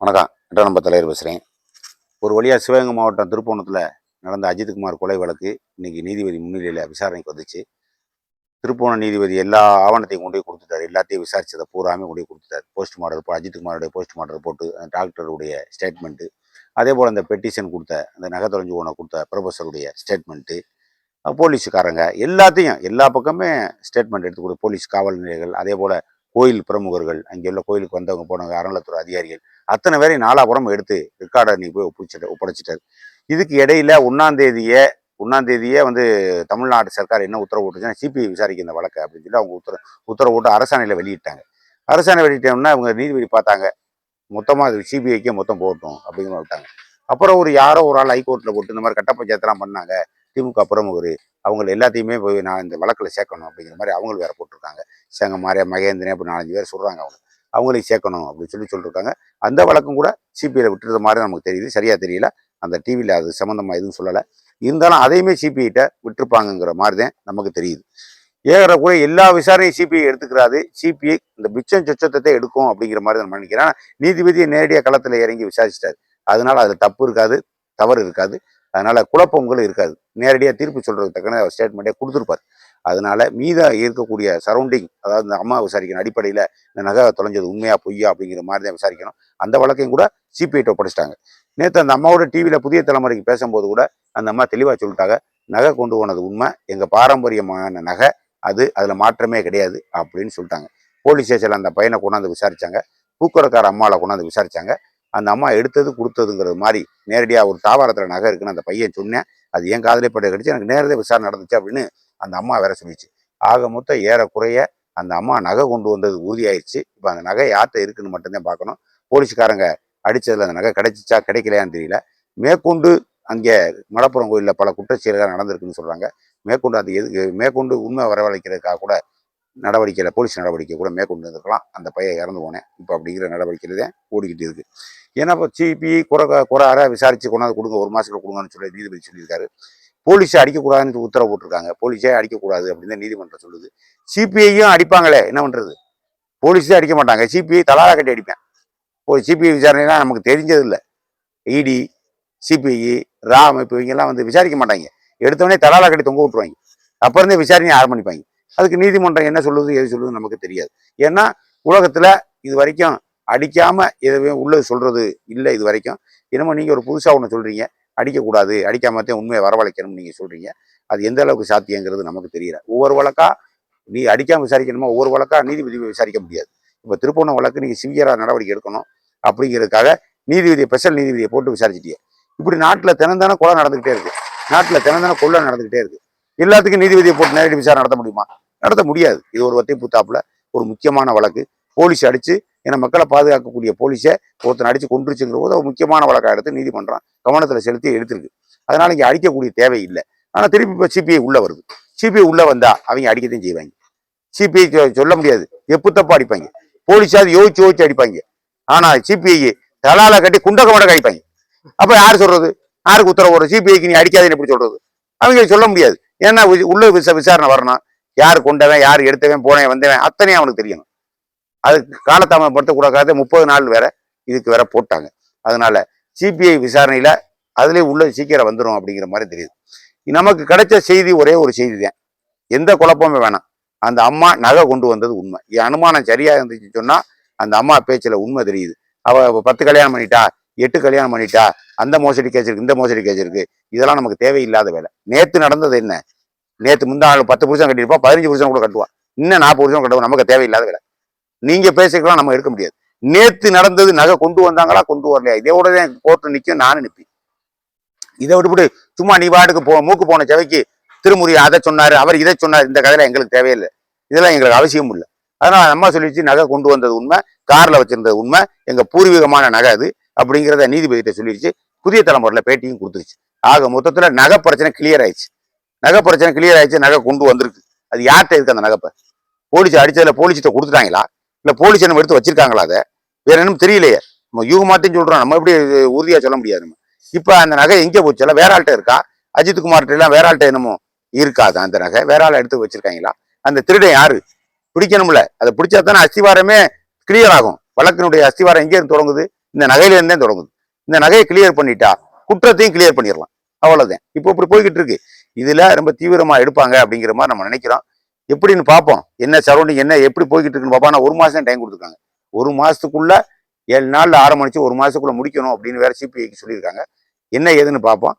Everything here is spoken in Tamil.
வணக்கம். எட்டாம் நம்பர் தலைவர் பேசுகிறேன் ஒரு வழியாக சிவகங்கை மாவட்டம் திருப்போணத்தில் நடந்த அஜித்குமார் கொலை வழக்கு இன்னைக்கு நீதிபதி முன்னிலையில் விசாரணைக்கு வந்துச்சு. திருப்போணம் நீதிபதி எல்லா ஆவணத்தையும் கொண்டு போய் கொடுத்துட்டாரு. எல்லாத்தையும் விசாரிச்சதை பூராமே கொண்டு போய் கொடுத்துட்டாரு. போஸ்ட்மார்டம் ரிப்போர்ட் அஜித்குமாரோடைய போஸ்ட்மார்டர் ரிப்போர்ட்டு டாக்டருடைய ஸ்டேட்மெண்ட்டு அதே போல் அந்த பெட்டிஷன் கொடுத்த அந்த நகை தொலைஞ்சு போன கொடுத்த ப்ரொஃபஸருடைய ஸ்டேட்மெண்ட்டு போலீஸுக்காரங்க எல்லாத்தையும் எல்லா பக்கமே ஸ்டேட்மெண்ட் எடுத்து கொடு போலீஸ் காவல் நிலையங்கள் அதே போல் கோயில் பிரமுகர்கள் அங்கே உள்ள கோயிலுக்கு வந்தவங்க போனவங்க அறநிலத்துறை அதிகாரிகள் அத்தனை பேரையும் நாலாபுரம் எடுத்து ரெக்கார்டை நீ போய் ஒப்பிச்சிட்ட ஒப்படைச்சிட்டாரு. இதுக்கு இடையில ஒன்றாந்தேதியை ஒன்றாந்தேதியே வந்து தமிழ்நாடு சர்க்கார் என்ன உத்தரவு போட்டுச்சுன்னா சிபிஐ விசாரிக்க இந்த வழக்கு அப்படின்னு சொல்லி அவங்க உத்தரவு உத்தரவு போட்டு அரசாணையில் வெளியிட்டாங்க. அரசாணை வெளியிட்டோம்னா அவங்க நீதிபதி பார்த்தாங்க மொத்தமாக அது சிபிஐக்கே மொத்தம் போட்டோம் அப்படின்னு சொல்லிட்டாங்க விட்டாங்க. அப்புறம் ஒரு யாரோ ஒரு ஆள் ஹைகோர்ட்டில் போட்டு இந்த மாதிரி கட்ட பஞ்சாயத்துலாம் பண்ணாங்க திமுக பிரமுகர் அவங்க எல்லாத்தையுமே போய் நான் இந்த வழக்கில் சேர்க்கணும் அப்படிங்கிற மாதிரி அவங்களும் வேற போட்டிருக்காங்க. சேங்க மாரியா மகேந்திரன் அப்படி நாலஞ்சு பேர் சொல்கிறாங்க அவங்க. அவங்களையும் சேர்க்கணும் அப்படின்னு சொல்லி சொல்லியிருக்காங்க அந்த வழக்கம் கூட சிபிஐயில் விட்டுறது மாதிரி நமக்கு தெரியுது. சரியாக தெரியல. அந்த டிவியில் அது சம்மந்தமாக எதுவும் சொல்லலை. இருந்தாலும் அதையுமே சிபிஐட்ட விட்டுருப்பாங்கங்கிற மாதிரி தான் நமக்கு தெரியுது. ஏறக்குறைய எல்லா விசாரணையும் சிபிஐ எடுத்துக்கிறாது. சிபிஐ இந்த பிச்சம் சொச்சத்தை எடுக்கும் அப்படிங்கிற மாதிரி நான் நினைக்கிறேன் நீதிபதியை நேரடியாக களத்தில் இறங்கி விசாரிச்சிட்டாரு. அதனால அதில் தப்பு இருக்காது தவறு இருக்காது. அதனால குழப்பங்களும் இருக்காது. நேரடியாக தீர்ப்பு சொல்கிறதுக்கு தக்கன ஸ்டேட்மெண்ட்டே கொடுத்துருப்பார். அதனால மீத இருக்கக்கூடிய சரௌண்டிங் அதாவது இந்த அம்மா விசாரிக்கணும் அடிப்படையில் இந்த நகை தொலைஞ்சது உண்மையா பொய்யா அப்படிங்கிற மாதிரி தான் விசாரிக்கணும். அந்த வழக்கையும் கூட சிபிஐட்ட ஒப்படைச்சிட்டாங்க. நேற்று அந்த அம்மாவோட டிவியில் புதிய தலைமுறைக்கு பேசும்போது கூட அந்த அம்மா தெளிவாக சொல்லிட்டாங்க நகை கொண்டு போனது உண்மை. எங்கள் பாரம்பரியமான நகை. அது அதில் மாற்றமே கிடையாது. அப்படின்னு சொல்லிட்டாங்க. போலீஸ் ஸ்டேஷனில் அந்த பையனை கொண்டாந்து விசாரிச்சாங்க. பூக்கடைக்கார அம்மாவை கொண்டாந்து விசாரிச்சாங்க. அந்த அம்மா எடுத்தது கொடுத்ததுங்கிறது மாதிரி நேரடியாக ஒரு தாவாரத்தில் நகை இருக்குன்னு அந்த பையன் சொன்னேன். அது என் காதலே பட்டு கடிச்சு எனக்கு நேரடியாக விசாரணை நடந்துச்சு அப்படின்னு அந்த அம்மா வேற சொல்லிச்சு. ஆக மொத்தம் ஏறக்குறைய அந்த அம்மா நகை கொண்டு வந்தது உறுதியாயிடுச்சு இப்போ அந்த நகை யார்கிட்ட இருக்குன்னு மட்டும்தான் பார்க்கணும். போலீஸ்காரங்க அடித்ததில் அந்த நகை கிடைச்சிச்சா கிடைக்கலையான்னு தெரியல. மேற்கொண்டு அங்கே மலப்புரம் கோயிலில் பல குற்றச்செயல்கள் நடந்திருக்குன்னு சொல்கிறாங்க மேற்கொண்டு அது எதுக்கு மேற்கொண்டு உண்மை வரவழைக்கிறதுக்காக கூட நடவடிக்கையில் போலீஸ் நடவடிக்கை கூட மேற்கொண்டு இருந்திருக்கலாம் அந்த பையன் இறந்து போனேன். இப்போ அப்படிங்கிற நடவடிக்கையில் தான் ஓடிக்கிட்டு இருக்கு. ஏன்னா இப்போ சிபி குறை குறை அற விசாரித்து கொண்டாந்து கொடுங்க ஒரு மாதத்தில் கொடுங்கன்னு சொல்லி நீதிபதி சொல்லியிருக்காரு. போலீஸை அடிக்கக்கூடாதுன்னு உத்தரவு போட்டிருக்காங்க. போலீஸே அடிக்கக்கூடாது அப்படின்னு நீதிமன்றம் சொல்லுது. சிபிஐயும் அடிப்பாங்களே என்ன பண்ணுறது போலீஸே அடிக்க மாட்டாங்க. சிபிஐ தலாரா கட்டி அடிப்பேன். இப்போ சிபிஐ விசாரணைனா நமக்கு தெரிஞ்சது இல்லை இடி சிபிஐ ராம் இப்போ இவங்கெல்லாம் வந்து விசாரிக்க மாட்டாங்க. எடுத்தவொடனே தலாலா கட்டி தொங்க விட்டுருவாங்க. அப்போ இருந்தே விசாரணையை ஆரம்பிப்பாங்க. அதுக்கு நீதிமன்றம் என்ன சொல்லுது எது சொல்லுது நமக்கு தெரியாது. ஏன்னா உலகத்தில் இது வரைக்கும் அடிக்காம எதுவுமே உள்ளது சொல்றது இல்லை இது வரைக்கும். என்னமோ நீங்கள் ஒரு புதுசாக ஒன்று சொல்றீங்க அடிக்கக்கூடாது அடிக்காமத்தே உண்மையை வரவழைக்கணும்னு நீங்கள் சொல்றீங்க. அது எந்த அளவுக்கு சாத்தியங்கிறது நமக்கு தெரியல. ஒவ்வொரு வழக்கா நீ அடிக்காம விசாரிக்கணுமா ஒவ்வொரு வழக்கா நீதிபதி விசாரிக்க முடியாது. இப்போ திருப்போணம் வழக்கு நீங்கள் சிவியராக நடவடிக்கை எடுக்கணும் அப்படிங்கிறதுக்காக நீதிபதியை ஸ்பெஷல் நீதிபதியை போட்டு விசாரிச்சிட்டியே. இப்படி நாட்டில் தினந்தான கொலை நடந்துகிட்டே இருக்கு. நாட்டில் தினந்தான கொள்ளை நடந்துகிட்டே இருக்கு. எல்லாத்துக்கும் நீதிபதியை போட்டு நேரடி விசாரணை நடத்த முடியுமா? நடத்த முடியாது. இது ஒரு வத்தை புத்தாப்புல ஒரு முக்கியமான வழக்கு. போலீஸ் அடிச்சு ஏன்னா மக்களை பாதுகாக்கக்கூடிய போலீஸை ஒருத்தன் அடிச்சு கொண்டுருச்சுங்கிற போது ஒரு முக்கியமான வழக்காக எடுத்து நீதிமன்றம் கவனத்தில் செலுத்தி எடுத்திருக்கு. அதனால இங்கே அடிக்கக்கூடிய தேவை இல்லை. ஆனால் திருப்பி இப்போ சிபிஐ உள்ள வருது. சிபிஐ உள்ள வந்தா அவங்க அடிக்கத்தையும் செய்வாங்க. சிபிஐ சொல்ல முடியாது. எப்புத்தப்பா அடிப்பாங்க? போலீஸாவது யோசிச்சு யோசிச்சு அடிப்பாங்க. ஆனால் சிபிஐ தலால கட்டி குண்டக மடக்க அடிப்பாங்க. அப்போ யார் சொல்றது? யாருக்கு உத்தரவு வரும்? சிபிஐக்கு நீ அடிக்காதுன்னு எப்படி சொல்றது? அவங்க சொல்ல முடியாது. ஏன்னா உள்ள விச விசாரணை வரணும். யார் கொண்டவன் யார் எடுத்தவன் போனவன் வந்தவன் அத்தனையும் அவனுக்கு தெரியணும். அதுக்கு காலதாமதப்படுத்தக்கூடாத. முப்பது நாள் வேற இதுக்கு வேற போட்டாங்க. அதனால சிபிஐ விசாரணையில அதுலேயே உள்ள சீக்கிரம் வந்துடும் அப்படிங்கிற மாதிரி தெரியுது. நமக்கு கிடைச்ச செய்தி ஒரே ஒரு செய்தி தான் எந்த குழப்பமே வேணாம். அந்த அம்மா நகை கொண்டு வந்தது உண்மை. என் அனுமானம் சரியா இருந்துச்சு சொன்னா அந்த அம்மா பேச்சுல உண்மை தெரியுது. அவ பத்து கல்யாணம் பண்ணிட்டா? எட்டு கல்யாணம் பண்ணிட்டா? அந்த மோசடி கேஸ் இருக்குது இந்த மோசடி கேஸ் இருக்குது இதெல்லாம் நமக்கு தேவையில்லாத வேலை. நேற்று நடந்தது என்ன? நேற்று முந்தாள் பத்து புருஷன் கட்டியிருப்பா பதினஞ்சு புருஷன் கூட கட்டுவோம் இன்னும் நாற்பது புருஷன் கட்டுவோம் நமக்கு தேவையில்லாத வேலை. நீங்க பேசிக்கலாம் நம்ம எடுக்க முடியாது. நேற்று நடந்தது நகை கொண்டு வந்தாங்களா கொண்டு வரலையா? இதோட தான் கோர்ட்டு நிற்கும் நானும் நிற்பேன் இதை விட்டுவிட்டு சும்மா நீ பாட்டுக்கு போ மூக்கு போன செவைக்கு திருமுறை அதை சொன்னாரு அவர் இதை சொன்னார் இந்த கதையில எங்களுக்கு தேவையில்லை. இதெல்லாம் எங்களுக்கு அவசியம் இல்லை. அதனால அம்மா சொல்லிச்சு நகை கொண்டு வந்தது உண்மை கார்ல வச்சிருந்தது உண்மை எங்க பூர்வீகமான நகை அது அப்படிங்கிறத நீதிபதிகிட்ட சொல்லிடுச்சு. புதிய தலைமுறையில் பேட்டியும் கொடுத்துருச்சு. ஆக மொத்தத்தில் நகை பிரச்சனை கிளியர் ஆயிடுச்சு. நகை பிரச்சனை கிளியர் ஆயிடுச்சு நகை கொண்டு வந்திருக்கு. அது யார்கிட்ட இருக்கு அந்த நகைப்ப? போலீஸ் அடித்ததில் போலீஸ்கிட்ட கொடுத்துட்டாங்களா? இல்லை போலீஸ் என்ன எடுத்து வச்சிருக்காங்களா அதை? வேற என்னன்னு தெரியலையே. நம்ம யூகமாத்தையும் சொல்கிறோம் நம்ம எப்படி உறுதியாக சொல்ல முடியாது நம்ம. இப்போ அந்த நகை எங்கே போச்சு? வேற ஆள்கிட்ட இருக்கா? அஜித் குமார்கிட்ட வேற ஆள்கிட்ட என்னமோ இருக்காது அந்த நகை? வேற ஆள் எடுத்து வச்சிருக்காங்களா? அந்த திருடன் யாரு? பிடிக்கணும்ல. அதை பிடிச்சா தானே அஸ்திவாரமே கிளியர் ஆகும். வழக்கினுடைய அஸ்திவாரம் எங்க இருந்து தொடங்குது? இந்த நகையிலேருந்தே தொடங்குது. இந்த நகையை கிளியர் பண்ணிட்டா குற்றத்தையும் கிளியர் பண்ணிடலாம். அவ்வளவுதான். இப்போ இப்படி போய்கிட்டு இருக்கு. இதுல ரொம்ப தீவிரமா எடுப்பாங்க அப்படிங்கிற மாதிரி நம்ம நினைக்கிறோம். எப்படின்னு பார்ப்போம். என்ன சரௌண்டிங் என்ன எப்படி போய்கிட்டு இருக்குன்னு பார்ப்போம். ஒரு மாசம் டைம் கொடுத்துருக்காங்க. ஒரு மாசத்துக்குள்ள ஏழு நாள்ல ஆரம்பிச்சு ஒரு மாசத்துக்குள்ள முடிக்கணும் அப்படின்னு வேற சிபிஐக்கு சொல்லியிருக்காங்க. என்ன ஏதுன்னு பார்ப்போம்.